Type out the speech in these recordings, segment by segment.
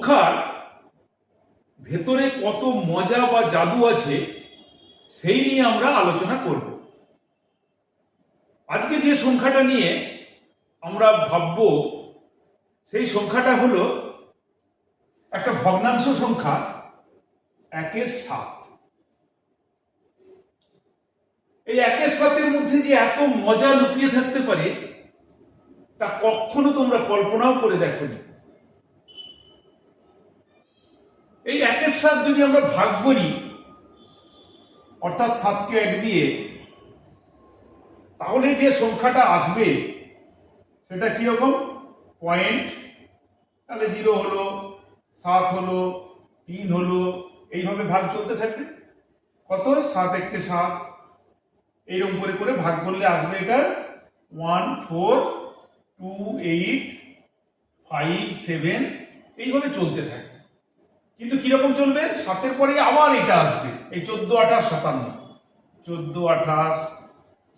সংখ্যার ভেতরে কত মজা বা জাদু আছে, সেই নিয়ে আমরা আলোচনা করব। আজকে যে সংখ্যাটা নিয়ে আমরা ভাবব, সেই সংখ্যাটা হলো একটা ভগ্নাংশ সংখ্যা একের সাত। এই একের সাতের মধ্যে যে এত মজা লুকিয়ে থাকতে পারে, তা কখনো তোমরা কল্পনাও করে দেখো দেখোনি। এই একের সাত যদি আমরা ভাগ করি, অর্থাৎ সাতকে এক দিয়ে, তাহলে যে সংখ্যাটা আসবে, সেটা কীরকম পয়েন্ট। তাহলে জিরো হলো, সাত হলো, তিন হলো, এইভাবে ভাগ চলতে থাকবে। কত? সাত এককে সাত। এইরকম করে করে ভাগ করলে আসবে এটা one, four, two, eight, five, seven, এইভাবে চলতে থাকে কিন্তু কীরকম চলবে? সাতের পরে আবার এটা আসবে। এই চোদ্দ, আঠাশ, সাতান্ন। চোদ্দ, আঠাশ,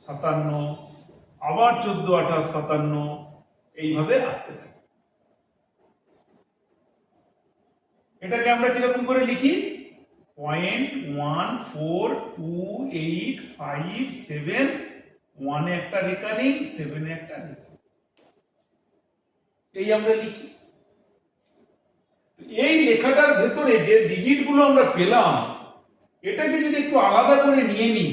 সাতান্ন, আবার চোদ্দ, আঠাশ, সাতান্ন, এইভাবে আসতে থাকে। এটাকে আমরা কীরকম করে লিখি? Point one, four, two, eight, five, seven, ওয়ানে একটা রেকারিং সেভেনে একটা রেকারিং এই আমরা লিখি। এই লেখাটার ভেতরে যে ডিজিটগুলো আমরা পেলাম, এটাকে যদি একটু আলাদা করে নিয়ে নিই,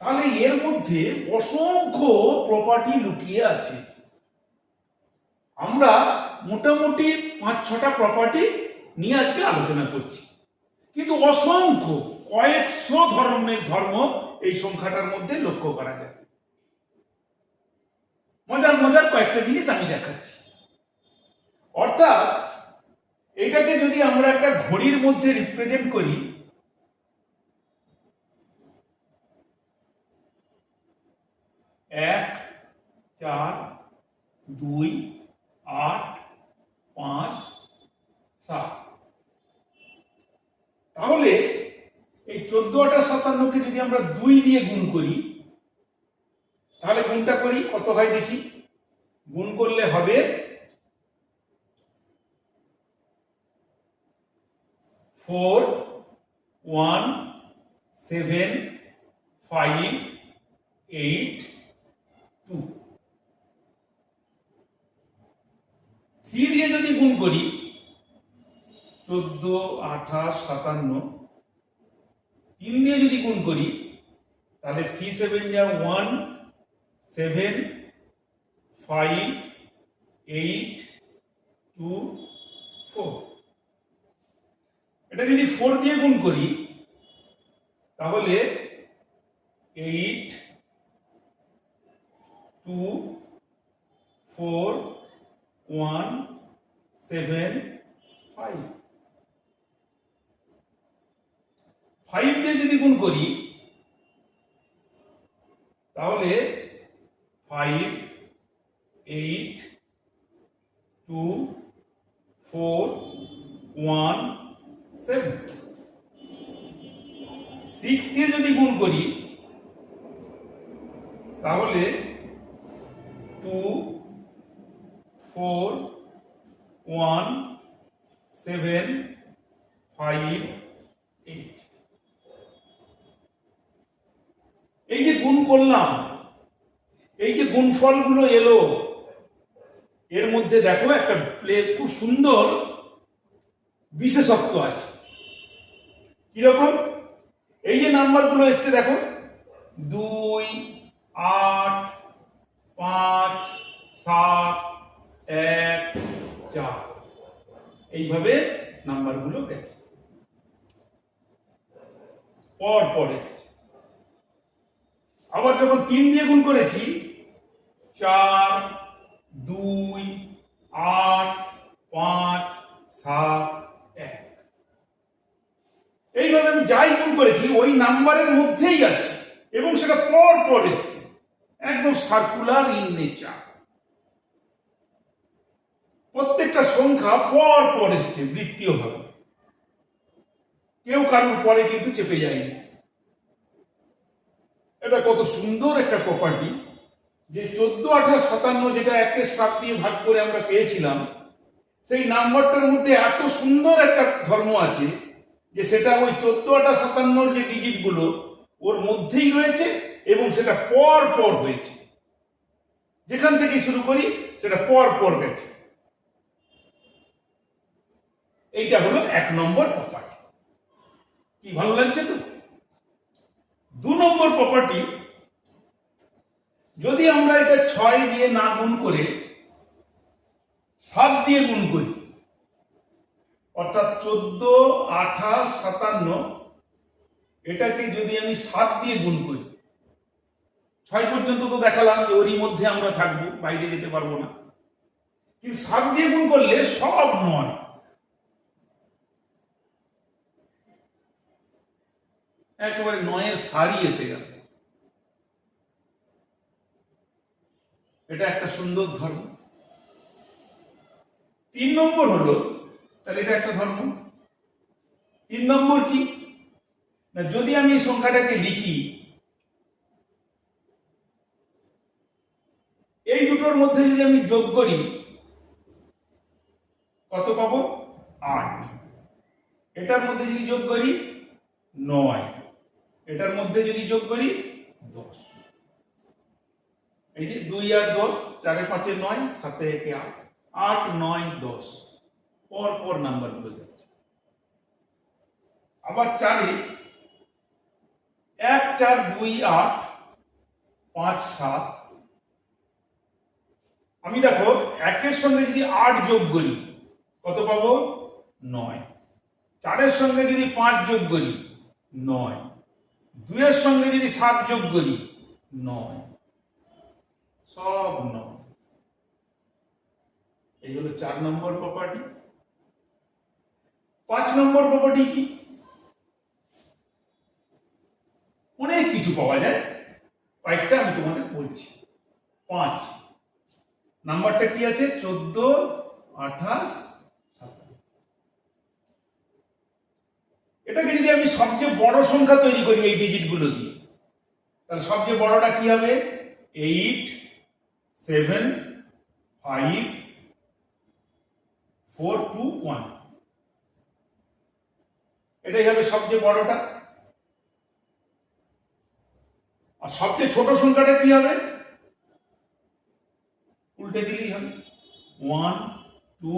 তাহলে এর মধ্যে অসংখ্য প্রপার্টি লুকিয়ে আছে। আমরা মোটামুটি পাঁচ, ছটা প্রপার্টি নিয়ে আজকে আলোচনা করছি। কিন্তু অসংখ্য, কয়েকশো ধর্মের ধর্ম এই সংখ্যাটার মধ্যে লক্ষ্য করা যায়। মজার মজার কয়েকটা জিনিস আমি দেখাচ্ছি। অর্থাৎ, এটাকে যদি আমরা একটা ঘড়ির মধ্যে রিপ্রেজেন্ট করি, এক, চার, দুই, আট, পাঁচ, সাত। তাহলে, এই চোদ্দ আটা সাতান্নকে যদি আমরা দুই দিয়ে গুণ করি, তাহলে গুণটা করি, কত হয় দেখি? গুণ করলে হবে four, one, seven, five, eight, two. Three দিয়ে যদি গুণ করি, চোদ্দ, আঠাশ, সাতান্ন, তিন দিয়ে যদি গুণ করি, তাহলে থ্রি সেভেন যা, one, seven five eight two four এটা যদি ফোর দিয়ে গুণ করি, তাহলে eight two four one seven five five দিয়ে যদি গুণ করি, তাহলে ফাইভ গুণ করি, তাহলে two four one seven five eight. এই যে গুণ করলাম, এই যে গুণফলগুলো এলো, এর মধ্যে দেখো একটা প্লেট খুব সুন্দর বিশেষত্ব আছে। কীরকম? এই যে নাম্বারগুলো এসছে দেখো, দুই, আট, পাঁচ, সাত, এক, চার। এইভাবে নাম্বারগুলো গেছে। পর পর এসছে। আবার যখন তিন দিয়ে গুণ করেছি, চার, দুই, আট, পাঁচ, সাত এইভাবে আমি যাই গুণ করেছি, ওই নাম্বারের মধ্যেই আছে এবং সেটা পর পর এসছে। একদম সার্কুলার ইন নেচার প্রত্যেকটা সংখ্যা পর পর এসছে বৃত্তীয় ভাবে কেউ কারোর পরে কিন্তু চেপে যায়নি। এটা কত সুন্দর একটা প্রপার্টি যে চোদ্দ, আঠাশ, সাতান্ন যেটা একের সাত দিয়ে ভাগ করে আমরা পেয়েছিলাম, সেই নাম্বারটার মধ্যে এত সুন্দর একটা ধর্ম আছে যে সেটা ওই চোদ্দ আঠাশ সাতান্নর যে ডিজিটগুলো ওর মধ্যেই রয়েছে এবং সেটা পর পর হয়েছে। যেখান থেকে শুরু করি, সেটা পর পর গেছে। এইটা হলো এক নম্বর প্রপার্টি কি ভালো লাগছে তো? দু নম্বর প্রপার্টি যদি আমরা এটা ছয় দিয়ে না গুণ করে, সাত দিয়ে গুণ করি অর্থাৎ চোদ্দ, আঠাশ, সাতান্ন, এটাকে যদি আমি সাত দিয়ে গুণ করি, ছয় পর্যন্ত তো দেখালাম যে ওরই মধ্যে আমরা থাকব, বাইরে যেতে পারব না। কিন্তু সাত দিয়ে গুণ করলে সব নয়। একেবারে নয়ের সারি এসে গেল। এটা একটা সুন্দর ধর্ম। তিন নম্বর হলো এটা একটা ধর্ম। তিন নম্বর কি? না, যদি আমি এই সংখ্যাটাকে লিখি, এই দুটোর মধ্যে যদি আমি যোগ করি, কত পাবো? আট। এটার মধ্যে যদি যোগ করি, নয়। এটার মধ্যে যদি যোগ করি, দশ। এই যে দুই আট দশ, চারে পাঁচে নয়, সাতে একে আট। আট, নয়, দশ। পর পর নাম্বারগুলো যাচ্ছে। আবার চারে এক চার দুই আট পাঁচ সাত। আমি দেখো, একের সঙ্গে যদি আট যোগ করি, কত পাবো? নয়। চারের সঙ্গে যদি পাঁচ যোগ করি, নয়। দুইয়ের সঙ্গে যদি সাত যোগ করি, নয়। সব নয়। এই হলো চার নম্বর প্রপার্টি পাঁচ নম্বর প্রপার্টি কি? অনেক কিছু পাওয়া যায়। কয়েকটা আমি তোমাদের বলছি। পাঁচ। নাম্বারটা কি আছে? চোদ্দ, আঠাশ এটাকে যদি আমি সবচেয়ে বড় সংখ্যা তৈরি করি এই ডিজিটগুলো দিয়ে, তাহলে সবচেয়ে বড়টা কি হবে? Eight seven five four two one এটাই হবে সবচেয়ে বড়টা। আর সবচেয়ে ছোট সংখ্যাটা কি হবে? উল্টে দিলেই হবে। One two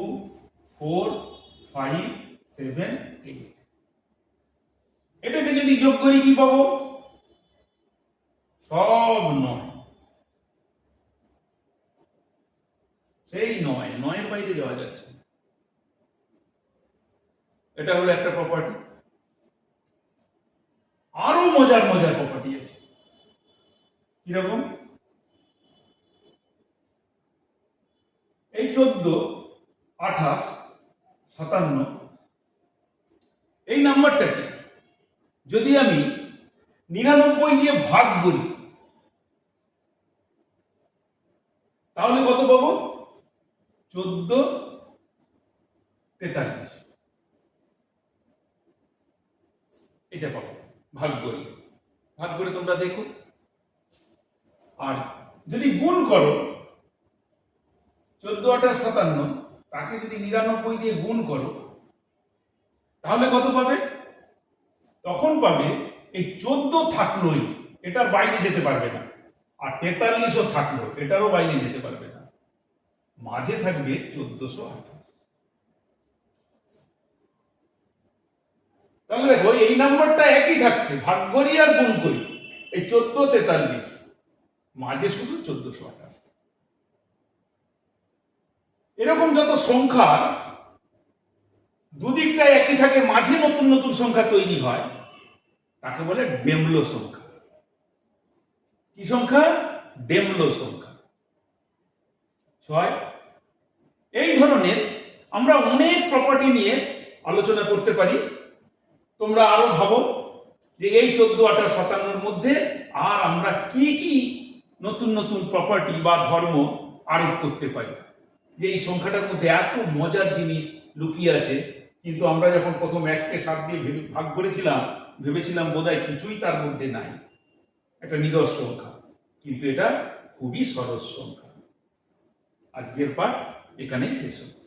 four five seven eight এটাকে যদি যোগ করি কি পাবো? সব নয়। সেই নয়, নয়ের বাইরে যাওয়া যাচ্ছে। এটা হলো একটা প্রপার্টি আরও মজার মজার প্রপার্টি আছে। কীরকম? এই চোদ্দ, আঠাশ, সাতান্ন, এই নাম্বারটাকে যদি আমি নিরানব্বই দিয়ে ভাগ করি, তাহলে কত পাবো? চোদ্দ, তেতাল্লিশ। এটা পাবো। ভাগ করে ভাগ করে তোমরা দেখো। আর যদি গুণ করো চোদ্দ আঠাশ সাতান্ন, তাকে যদি নিরানব্বই দিয়ে গুণ করো, তাহলে কত পাবে? তখন পাবে, এই চোদ্দ থাকলোই, এটার বাইরে যেতে পারবে না। আর তেতাল্লিশও থাকল, এটারও বাইরে যেতে পারবে না। মাঝে থাকবে চোদ্দশো আঠাশ তাহলে দেখো এই নাম্বারটা একই থাকছে ভাগ করি আর গুণ করি। এই চোদ্দ তেতাল্লিশ। মাঝে শুধু চোদ্দশো আঠাশ। এরকম যত সংখ্যা, দুদিকটা একই থাকে, মাঝে নতুন নতুন সংখ্যা তৈরি হয়, তাকে বলে ডেমলো সংখ্যা। কি সংখ্যা? ডেমলো সংখ্যা। ছয়। এই ধরনের আমরা অনেক প্রপার্টি নিয়ে আলোচনা করতে পারি। তোমরা আরও ভাবো যে এই চোদ্দ আঠাশ শতাংশের মধ্যে আর আমরা কি কি নতুন নতুন প্রপার্টি বা ধর্ম আরোপ করতে পারি? যে এই সংখ্যাটার মধ্যে এত মজার জিনিস লুকিয়ে আছে, কিন্তু আমরা যখন প্রথম এককে সাত দিয়ে ভেবে- ভাগ করেছিলাম, ভেবেছিলাম বোধহয় কিছুই তার মধ্যে নাই। একটা নিরস সংখ্যা, কিন্তু এটা খুবই সরস সংখ্যা। আজকের পাঠ এখানেই শেষ হলো।